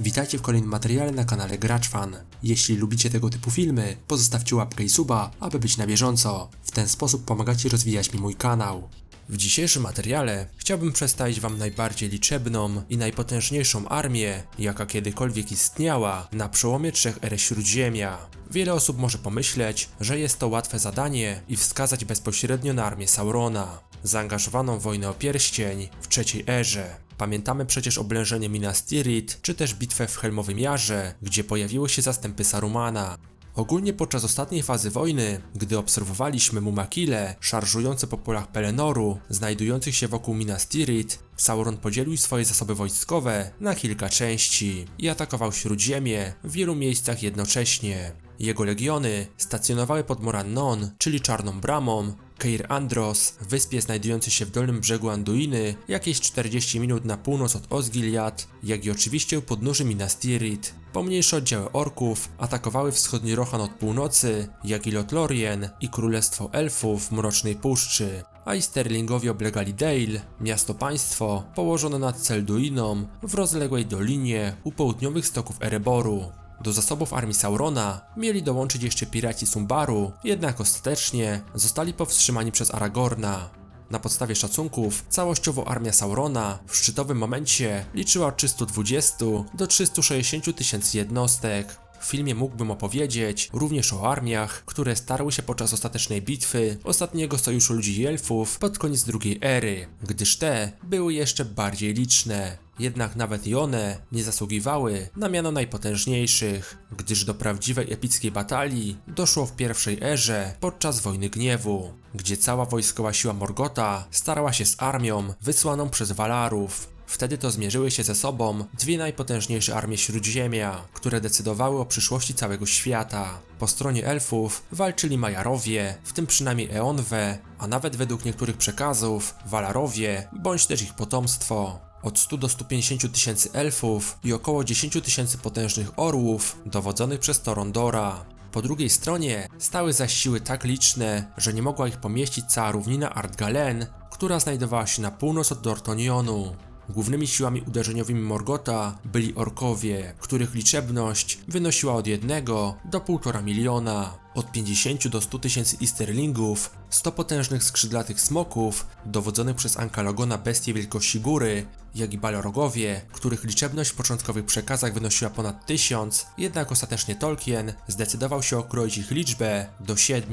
Witajcie w kolejnym materiale na kanale GraczFan. Jeśli lubicie tego typu filmy, pozostawcie łapkę i suba, aby być na bieżąco. W ten sposób pomagacie rozwijać mi mój kanał. W dzisiejszym materiale chciałbym przedstawić Wam najbardziej liczebną i najpotężniejszą armię, jaka kiedykolwiek istniała na przełomie trzech er Śródziemia. Wiele osób może pomyśleć, że jest to łatwe zadanie i wskazać bezpośrednio na armię Saurona, zaangażowaną w wojnę o pierścień w trzeciej erze. Pamiętamy przecież oblężenie Minas Tirith, czy też bitwę w Helmowym Jarze, gdzie pojawiły się zastępy Sarumana. Ogólnie podczas ostatniej fazy wojny, gdy obserwowaliśmy Mumakile szarżujące po polach Pelenoru, znajdujących się wokół Minas Tirith, Sauron podzielił swoje zasoby wojskowe na kilka części i atakował Śródziemie w wielu miejscach jednocześnie. Jego legiony stacjonowały pod Morannon, czyli Czarną Bramą, Keir Andros, wyspie znajdującej się w dolnym brzegu Anduiny, jakieś 40 minut na północ od Osgiliath, jak i oczywiście u podnóży Minas Tirith. Pomniejsze oddziały orków atakowały wschodni Rohan od północy, jak i Lothlorien i Królestwo Elfów w Mrocznej Puszczy, a i Sterlingowie oblegali Dale, miasto-państwo położone nad Celduiną w rozległej dolinie u południowych stoków Ereboru. Do zasobów armii Saurona mieli dołączyć jeszcze piraci Sumbaru, jednak ostatecznie zostali powstrzymani przez Aragorna. Na podstawie szacunków, całościowo armia Saurona w szczytowym momencie liczyła od 320 do 360 tysięcy jednostek. W filmie mógłbym opowiedzieć również o armiach, które starły się podczas ostatecznej bitwy ostatniego sojuszu ludzi i elfów pod koniec drugiej ery, gdyż te były jeszcze bardziej liczne. Jednak nawet i one nie zasługiwały na miano najpotężniejszych, gdyż do prawdziwej epickiej batalii doszło w pierwszej erze podczas Wojny Gniewu, gdzie cała wojskowa siła Morgota starała się z armią wysłaną przez Walarów. Wtedy to zmierzyły się ze sobą dwie najpotężniejsze armie Śródziemia, które decydowały o przyszłości całego świata. Po stronie elfów walczyli Majarowie, w tym przynajmniej Eonwe, a nawet według niektórych przekazów Walarowie, bądź też ich potomstwo. Od 100 do 150 tysięcy elfów i około 10 tysięcy potężnych orłów, dowodzonych przez Torondora. Po drugiej stronie stały zaś siły tak liczne, że nie mogła ich pomieścić cała równina Ardgalen, która znajdowała się na północ od Dortonionu. Głównymi siłami uderzeniowymi Morgota byli orkowie, których liczebność wynosiła od 1 do 1,5 miliona. Od 50 do 100 tysięcy Easterlingów, 100 potężnych skrzydlatych smoków, dowodzonych przez Ankalogona bestie wielkości góry, jak i Balrogowie, których liczebność w początkowych przekazach wynosiła ponad 1000, jednak ostatecznie Tolkien zdecydował się okroić ich liczbę do 7.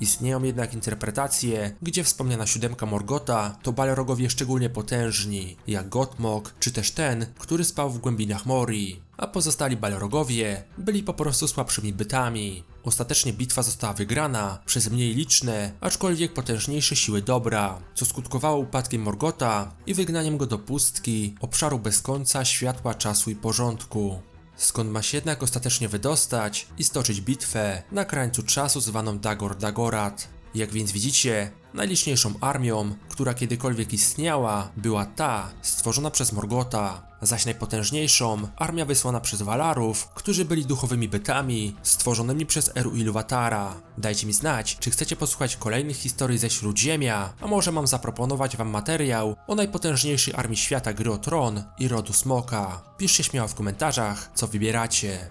Istnieją jednak interpretacje, gdzie wspomniana siódemka Morgota to Balrogowie szczególnie potężni, jak Gotmog, czy też ten, który spał w głębinach Mori, a pozostali Balrogowie byli po prostu słabszymi bytami. Ostatecznie bitwa została wygrana przez mniej liczne, aczkolwiek potężniejsze siły dobra, co skutkowało upadkiem Morgota i wygnaniem go do pustki, obszaru bez końca, światła, czasu i porządku. Skąd ma się jednak ostatecznie wydostać i stoczyć bitwę na krańcu czasu zwaną Dagor Dagorat. Jak więc widzicie, najliczniejszą armią, która kiedykolwiek istniała, była ta stworzona przez Morgota, zaś najpotężniejszą armia wysłana przez Walarów, którzy byli duchowymi bytami stworzonymi przez Eru Ilúvatara. Dajcie mi znać, czy chcecie posłuchać kolejnych historii ze Śródziemia, a może mam zaproponować wam materiał o najpotężniejszej armii świata gry o Tron i rodu Smoka. Piszcie śmiało w komentarzach, co wybieracie.